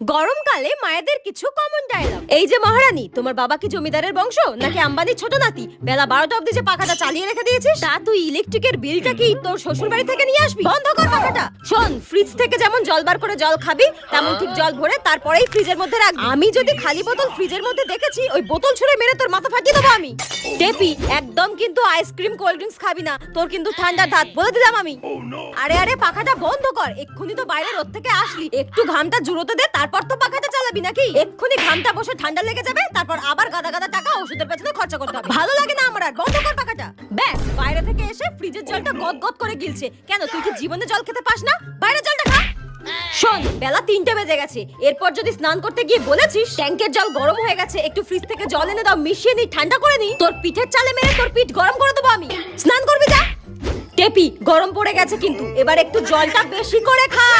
গরমকালে মায়েদের কিছু কমন ডায়লগ এই যে মহারানী, তোমার বাবা কি জমিদারের বংশ, নাকি আম্বানির ছোট নাতি? বেলা বারোটা অব্দি যে পাখাটা চালিয়ে রেখে দিয়েছিস, তা তুই ইলেকট্রিকের বিলটা কি তোর শ্বশুর বাড়ি থেকে নিয়ে আসবি? বন্ধ কর পাখাটা। শোন ফ্রিজ থেকে যেমন জল বার করে জল খাবি, তেমন ঠিক জল ভরে তারপরেই ফ্রিজের মধ্যে রাখবি। আমি যদি খালি বোতল ফ্রিজের মধ্যে দেখেছি, ওই বোতল ছুঁড়ে মেরে তোর মাথা ফাটিয়ে দেবো আমি। টেপি, একদম কিন্তু আইসক্রিম কোল্ড ড্রিঙ্কস খাবি না। তোর কিন্তু ঠান্ডা ধাত বলে দিলাম আমি। আরে আরে, পাখাটা বন্ধ কর। এক্ষুনি তো বাইরে রোদ থেকে আসলি। একটু ঘামটা জুড়োতে দে, তারপর তো পাখাটা চালাবি নাকি? এক্ষুনি ঘামটা বসে ঠান্ডা লেগে যাবে, তারপর আবার গাদা গাদা টাকা ওষুধের পেছনে খরচা করতে হবে। ভালো লাগে না আমার আর, বন্ধ কর এসে ফ্রিজের জলটা গদ গদ করে গিলছে। কেন, তুই কি জীবনে জল খেতে পাস না? বাইরে জলটা খা। শোন, বেলা তিনটে বেজে গেছে। এরপর যদি স্নান করতে গিয়ে বলেছিস, ট্যাঙ্কের জল গরম হয়ে গেছে, একটু ফ্রিজ থেকে জল এনে দাও, মিশিয়ে নি ঠান্ডা করে নি তোর পিঠের চালে মেরে তোর পিঠ গরম করে দেবো আমি। স্নান করবি যা। টেপি, গরম পড়ে গেছে কিন্তু, এবার একটু জলটা বেশি করে খা।